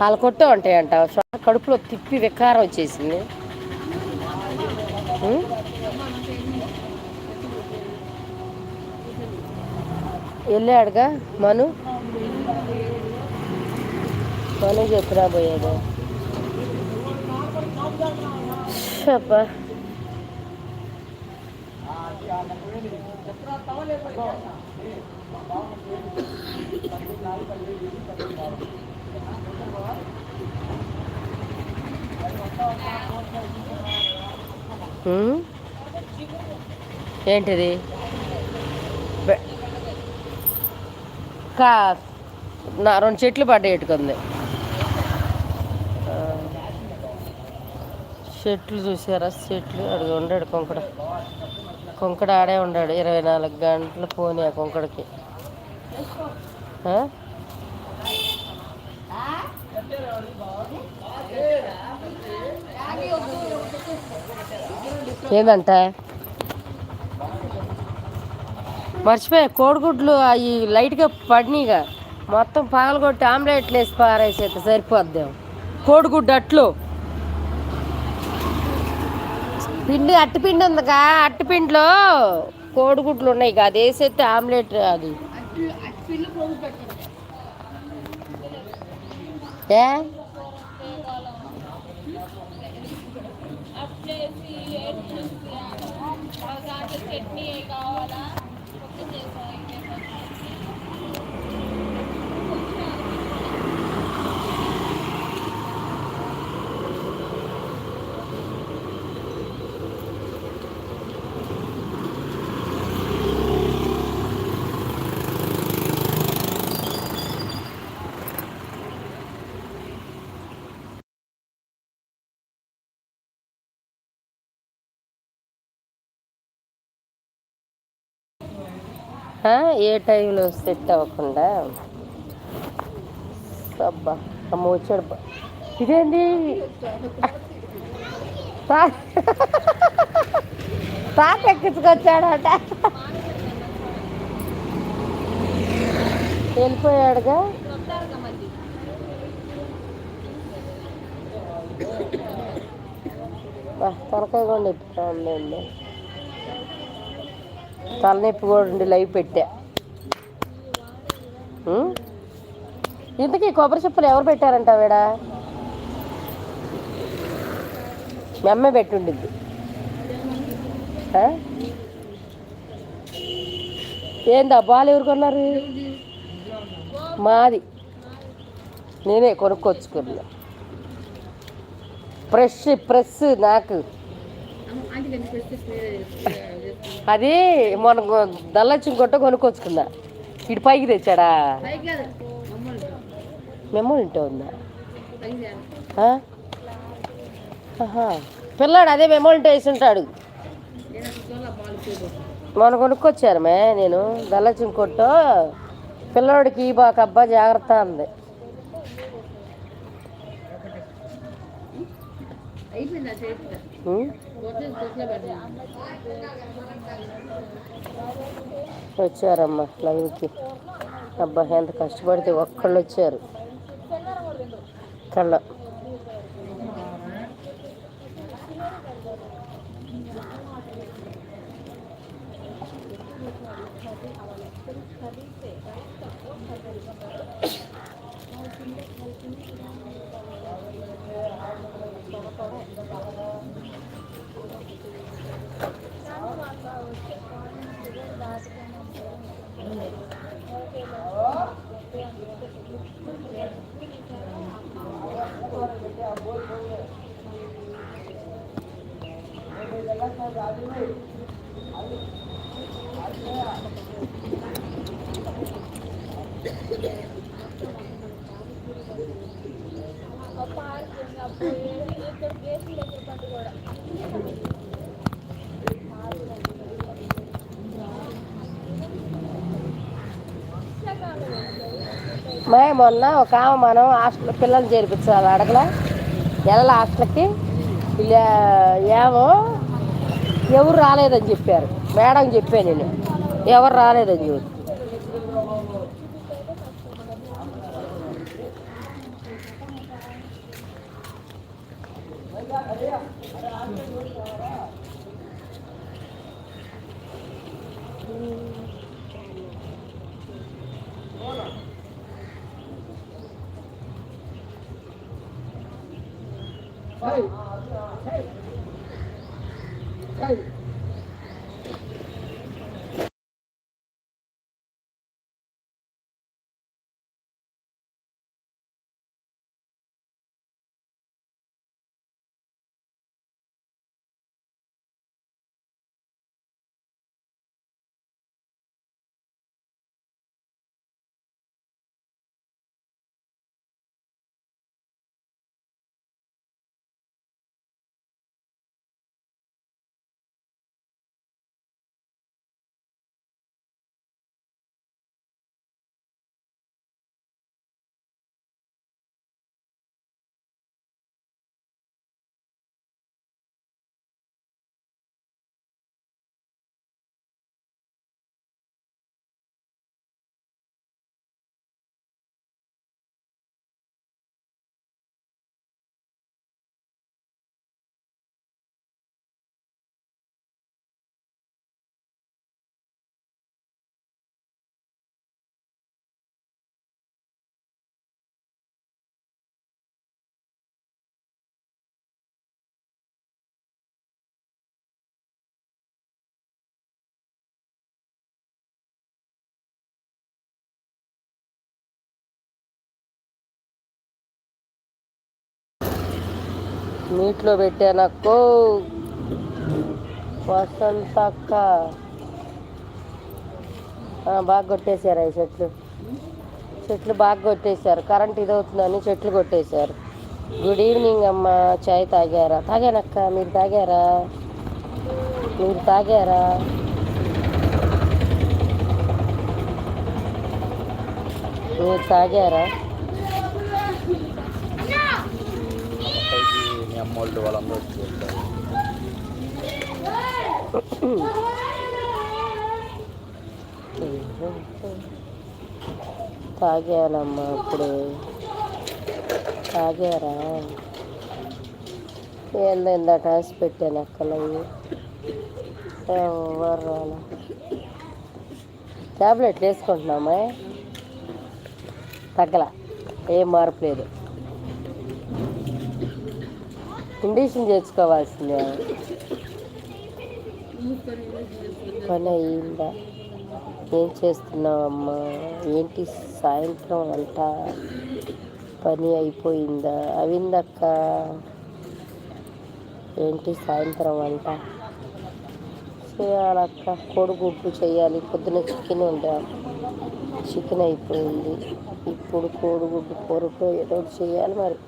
వాళ్ళు కొట్టే ఉంటాయంట కడుపులో తిప్పి వికారం వచ్చేసింది. వెళ్ళాడుగా మను? మను చెప్పినా పోయాడు అబ్బా. ఏంటిది? కా నా రెండు చెట్లు పడ్డాయి ఎట్టుకుంది చెట్లు చూసారా? చెట్లు. అడిగి ఉండాడు కొంకడ. కొంకడ ఆడే ఉన్నాడు ఇరవై నాలుగు గంటలు పోనీ ఆ కొంకడికి. ఏందంట? మర్చిపోయా కోడిగుడ్లు అవి లైట్గా పడినాయిగా మొత్తం పగలగొట్టి ఆమ్లెట్లు వేసి పారేసేది సరిపోద్దాం. కోడిగుడ్డు అట్లు. పిండి అట్టి పిండి ఉందిగా అట్టి పిండిలో కోడిగుడ్లు ఉన్నాయి అది వేసేస్తే ఆమ్లెట్ అది ఏ? ఏ టైంలో సెట్ అవ్వకుండా? అబ్బా అమ్మ వచ్చాడు ఇదేంటి ఇదేంది? తా- తాత ఎక్కించుకొచ్చాడట. వెళ్ళిపోయాడుగా? బా, తలకాయ కూడా నొప్పిగా ఉందండి తలనొప్పి కూడా ఉండి లైవ్ పెట్టా. ఇంతకీ కొబ్బరి చెప్పులు ఎవరు పెట్టారంట వీడ? మీ అమ్మే పెట్టుండిద్ది. ఏందా బాల్ ఎవరు కొన్నారు? మాది. నేనే కొనుక్కొచ్చుకున్నా. ఫ్రెష్ ప్రెస్ నాకు. అది మొన్న దల్లచ్చి కొట్ట కొనుక్కొచ్చుకున్నా. ఇటు పైకి తెచ్చాడా? మేము ఇంటే ఉందా. పిల్లాడు అదే మెమోంట్ వేసి ఉంటాడు. మొన్న కొనుక్కొచ్చారు మే నేను దల్లచ్చి కొట్టు. పిల్లోడికి బాక అబ్బా జాగ్రత్త అంది. ఉం? వచ్చారమ్మా లైవ్కి. అబ్బా ఎంత కష్టపడితే ఒక్కళ్ళు వచ్చారు. కళ్ళ. మే మొన్న ఒక ఆమె మనం హాస్టల్ పిల్లలు చేర్పించాలి అడగల? వెళ్ళాలి హాస్టల్కి? ఇలా ఏమో ఎవరు రాలేదని చెప్పారు. మేడం చెప్పాను నేను. ఎవరు రాలేదని చెప్పి. 嗯 నీటిలో పెట్టానక్కో వసంత అక్క బాగా కొట్టేశారు అవి చెట్లు. చెట్లు బాగా కొట్టేశారు. కరెంట్ ఇదవుతుందని చెట్లు కొట్టేశారు. గుడ్ ఈవినింగ్ అమ్మ. చాయ్ తాగారా? తాగానక్క. మీరు తాగారా? మీరు తాగారా? మీరు తాగారా? మీ వాళ్ళందరూ వచ్చి వెళ్తారు తాగానమ్మా ఇప్పుడు తాగారా? ఏందో ఇందాక హాసి పెట్టాను అక్కలవి ఎవరు రాలా? ట్యాబ్లెట్లు వేసుకుంటున్నామా? తగ్గల ఏం మార్పు లేదు. కండిషన్ చేసుకోవాల్సిందే. పని అయిందా? ఏం చేస్తున్నావమ్మా? ఏంటి సాయంత్రం వంట పని అయిపోయిందా? అవిందక్క. ఏంటి సాయంత్రం వంట చేయాలక్క. కోడిగుడ్డు చేయాలి. పొద్దున చికెన్ ఉండే చికెన్ అయిపోయింది. ఇప్పుడు కోడిగుడ్డు కూరతో ఏదో చేయాలి మరి.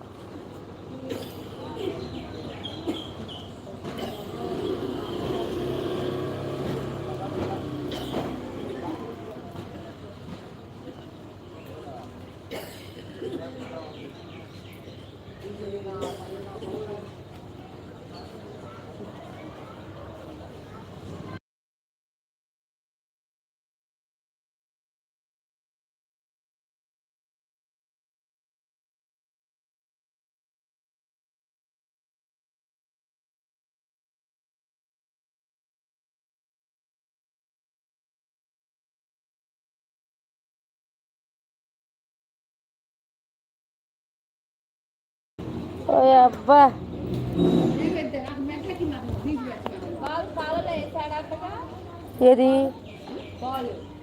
అబ్బా. ఏది?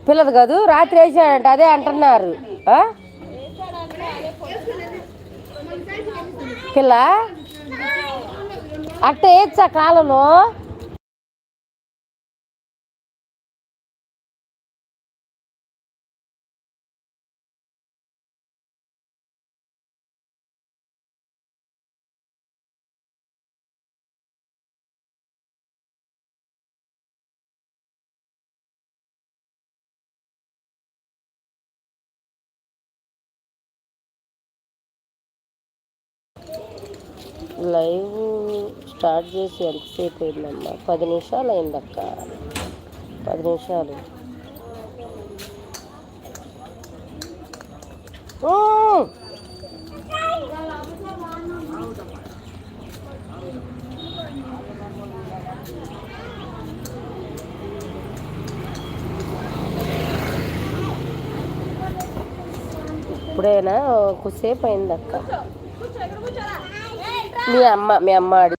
పిల్లదు కాదు రాత్రి వేసాడంట అదే అంటున్నారు. పిల్ల? అట్ట ఏచ్చా కాలంలో లైవ్ స్టార్ట్ చేసి ఎంతసేపు అయిందమ్మా? పది నిమిషాలు అయిందక్క. పది నిమిషాలు. ఇప్పుడైనా? కొద్దిసేపు అయిందక్క. మీ అమ్మ మీ అమ్మ అడి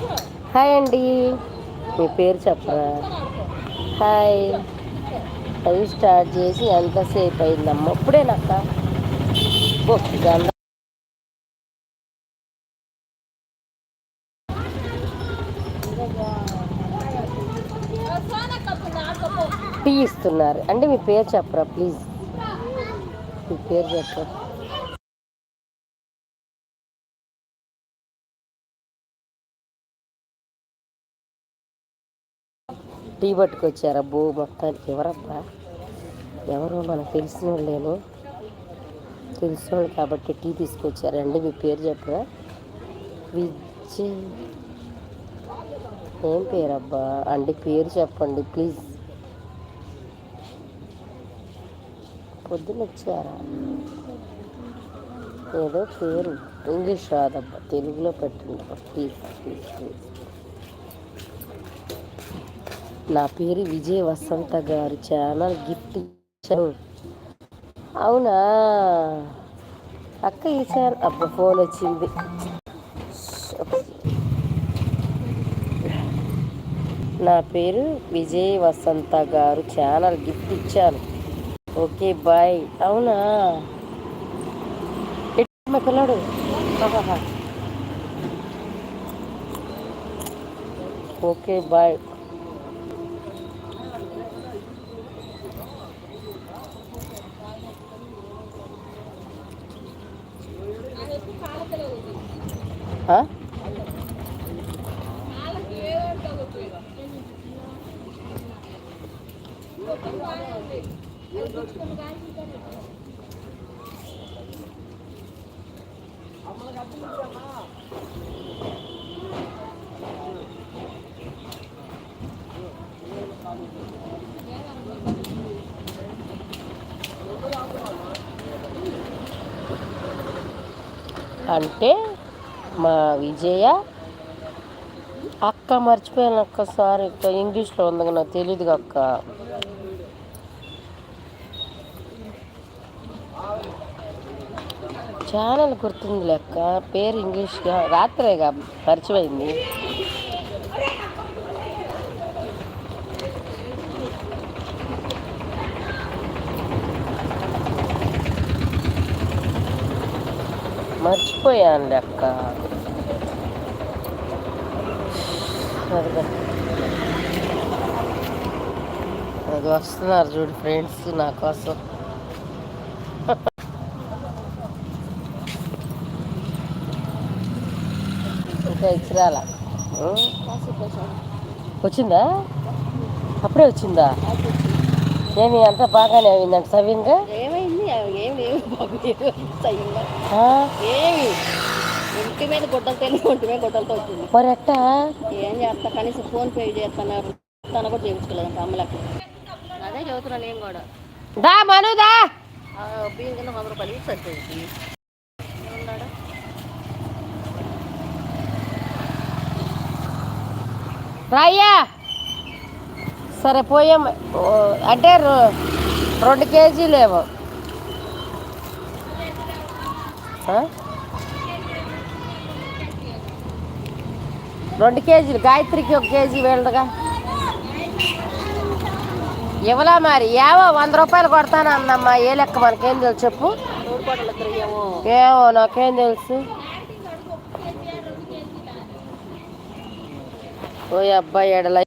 హాయ్ అండి. మీ పేరు చెప్పరా? హాయ్. అది స్టార్ట్ చేసి ఎంతసేపు అయిందమ్మా? ఇప్పుడేనక్క గంధ టీ ఇస్తున్నారు. అంటే మీ పేరు చెప్పరా ప్లీజ్? మీ పేరు చెప్పరా? టీ పట్టుకొచ్చారు. అబ్బో మొత్తానికి ఎవరబ్బా? ఎవరు మనకు తెలిసిన వాళ్ళేమో తెలిసిన వాళ్ళు కాబట్టి టీ తీసుకొచ్చారండి మీ పేరు చెప్పరా విజయ్ ఏం పేరబ్బా? అండి పేరు చెప్పండి ప్లీజ్. పొద్దున్న వచ్చారా ఏదో పేరు. ఇంగ్లీష్ రాదబ్బా. తెలుగులో పెట్టండి. Please please please. నా పేరు విజయ్ వసంత గారు. ఛానల్ గిఫ్ట్ ఇచ్చాను. అవునా? అక్క ఇచ్చారు అబ్బ అబ్బా ఫోన్ వచ్చింది. నా పేరు విజయ్ వసంత గారు. ఛానల్ గిఫ్ట్ ఇచ్చాను. Okay bye. అవునా? మా పిల్లాడు? Okay bye. ఆ? అంటే మా విజయ. అక్క మర్చిపోయాను అక్క సారీ అక్క ఇంగ్లీష్లో ఉంది నాకు తెలియదు అక్క. ఛానల్ గుర్తుంది లెక్క పేరు ఇంగ్లీష్గా రాత్రేగా పరిచయమైంది మర్చిపోయాను లెక్క అది వస్తున్నారు చూడు ఫ్రెండ్స్ నా కోసం. ఇంకా ఇచ్చిరాల. వచ్చిందా? అప్పుడే వచ్చిందా? ఏమి అంతా బాగానే అయిందంట సవ్యంగా ఏమైంది? ఏమి? ఇంటి మీద గుడ్డలు తెలియదు ఒంటి మీద గుడ్డలతో వచ్చింది. మరి ఎట్టా ఏం చేస్తా? కనీసం ఫోన్ పే చేస్తున్నారు. తన కూడా చేయించుకోలేదు అమ్మలకి. అదే చదువుతున్నా నేను కూడా. దా మనుదా ఆ బియ్యం కింద వంద రూపాయలు సరిపోయింది? రాయ్యా. సరే పోయాం. అంటే రెండు కేజీలేమో. రెండు కేజీలు. గాయత్రికి ఒక కేజీ వెళ్ళగా ఇవ్వలా మరి? ఏవో వంద రూపాయలు కొడతాను అన్నమ్మా. ఏ లెక్క మనకేం తెలుసు చెప్పు. నూరు ఏమో నాకేం తెలుసు. ఓ అబ్బాయి ఎడల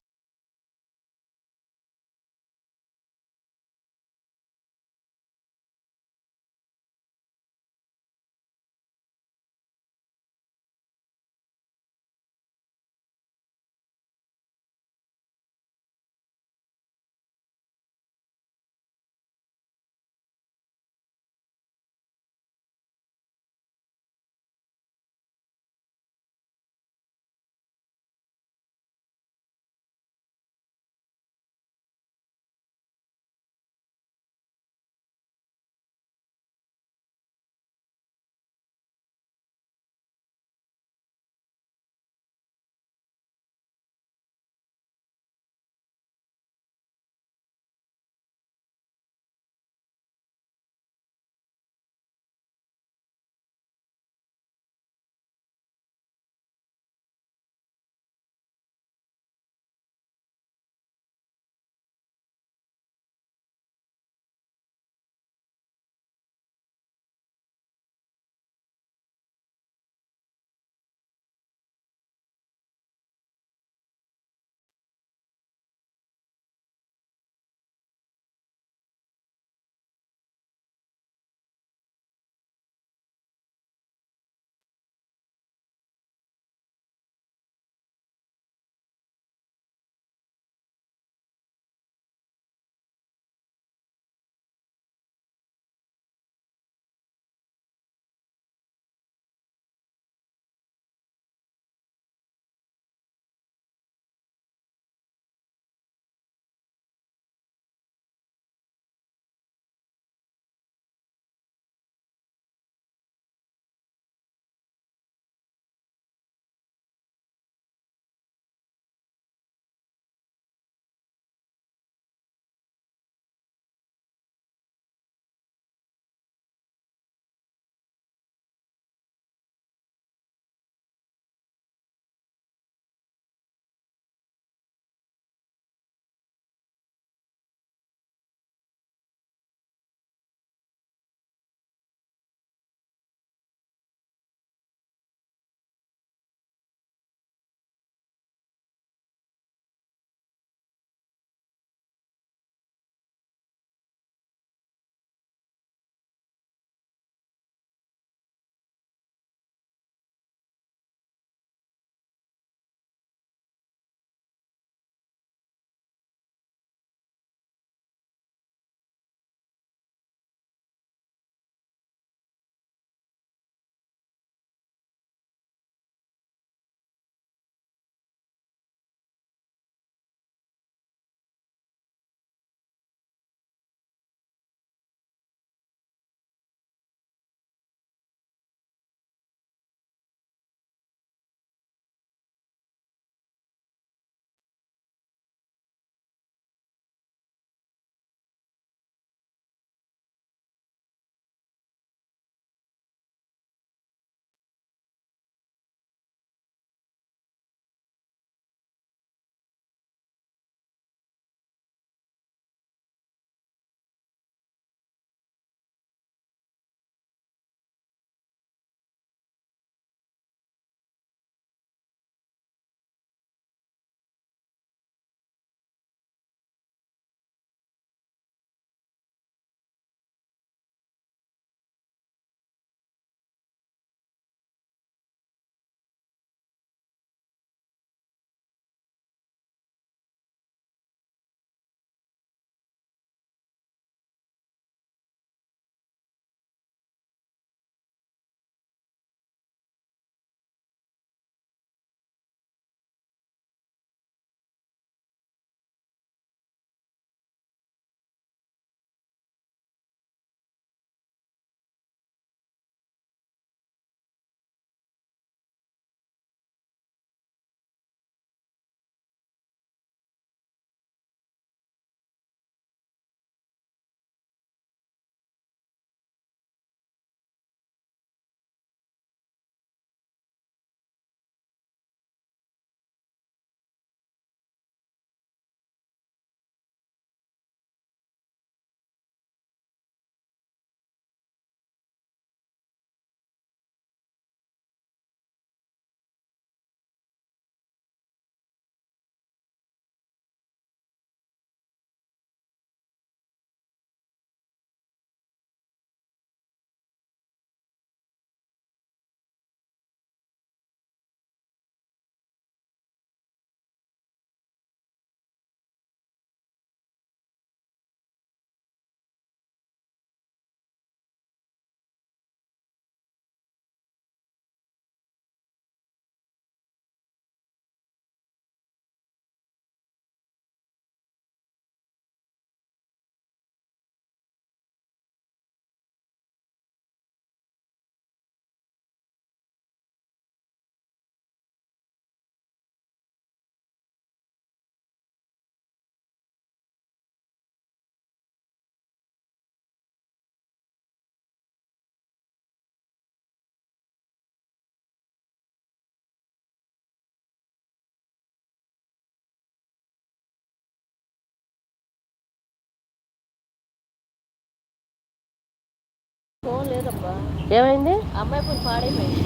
ఏమైంది? అమ్మాయి ఫోన్ పాడైపోయింది.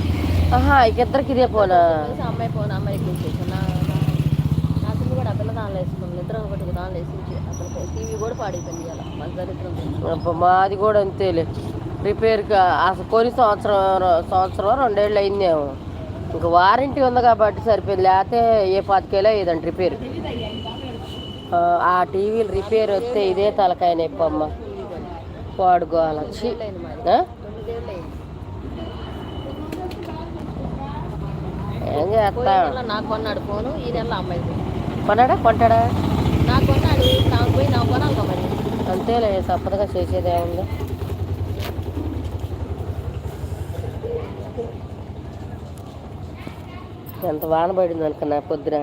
ఆహా ఇక ఇద్దరికి ఇదే తెలిసి అమ్మాయి ఫోన్ అమ్మాయి నా నా- నా సిమ్ కూడా ఆ పిల్ల దానిలో వేసుకున్నాను నిద్ర ఒకటి దానిలో వేసి అసలు టీవీ కూడా పాడైపోయింది అలా మన దరిద్రం మాది కూడా అంతేలే. రిపేర్కి అసలు కొని సంవత్సరం సంవత్సరం రెండేళ్ళు అయిందేమో. ఇంకా వారంటీ ఉంది కాబట్టి సరిపోయింది. లేకపోతే ఏ పాతికేలో అయ్యేదండి రిపేర్. ఆ, టీవీలు రిపేర్ వస్తే ఇదే తలకాయ నొప్పి అమ్మ. వాడుకోవాలి అయింది ఏం చేస్తా నాకు కొన్నాడు ఫోను ఈ నెల అమ్మాయి కొన్నాడా? కొంటాడా? నాకు కొన్నాడు నాకు పోయి నాకు కొనాలి అంతేలే తప్పదుగా చేసేది ఏముంది? ఎంత వాన పడింది అనుకున్నా పొద్దున.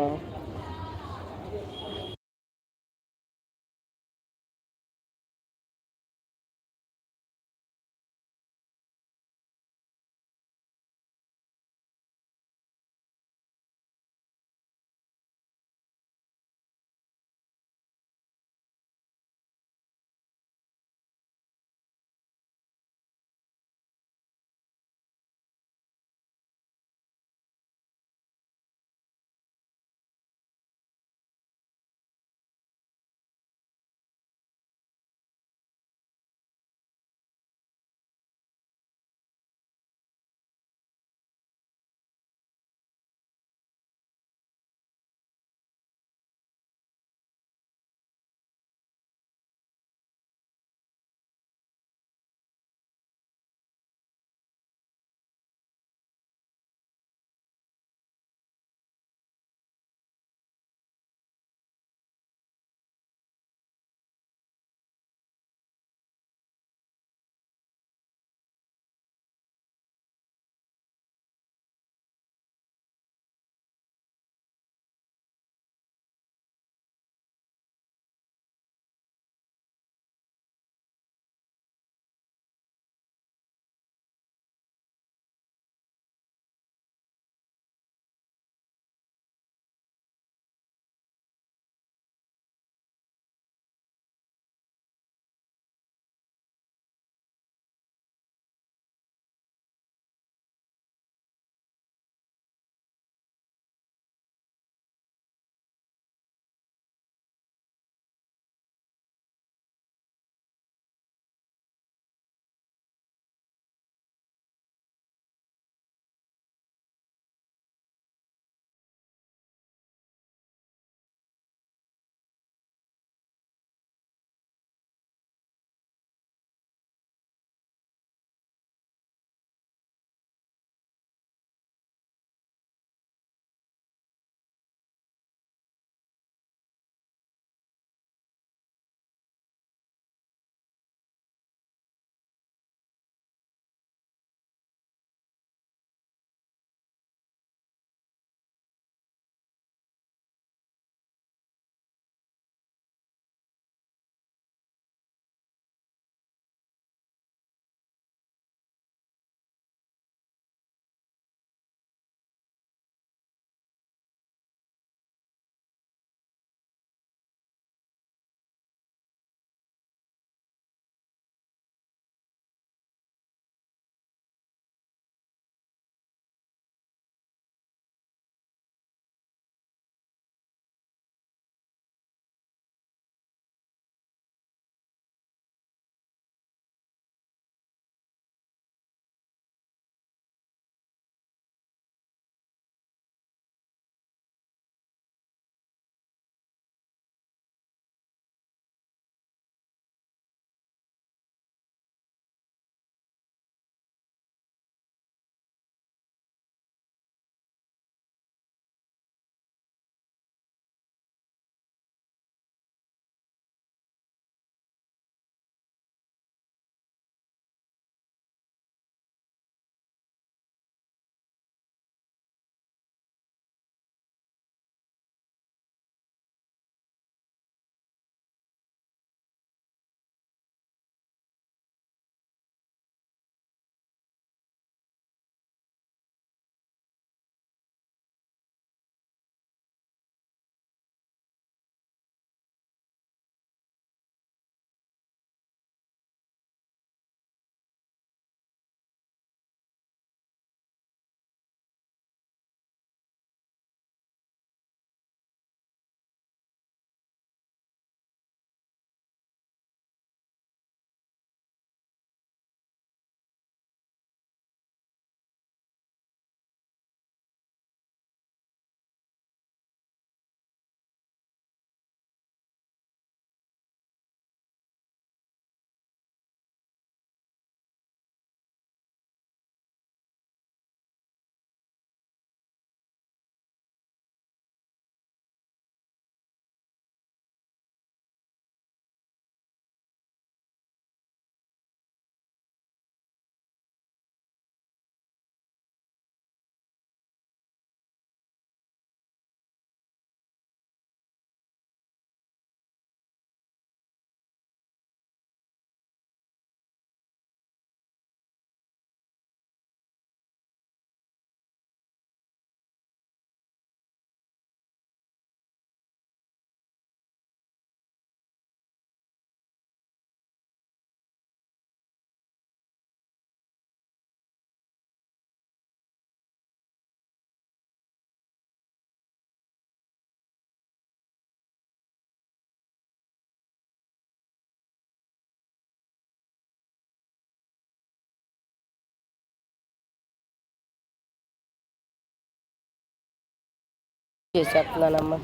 చేసేస్తున్నానమ్మా.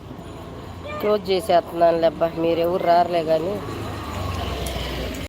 క్లోజ్ చేసేస్తున్నాను లేబ్బా మీరెవరు రారులే కానీ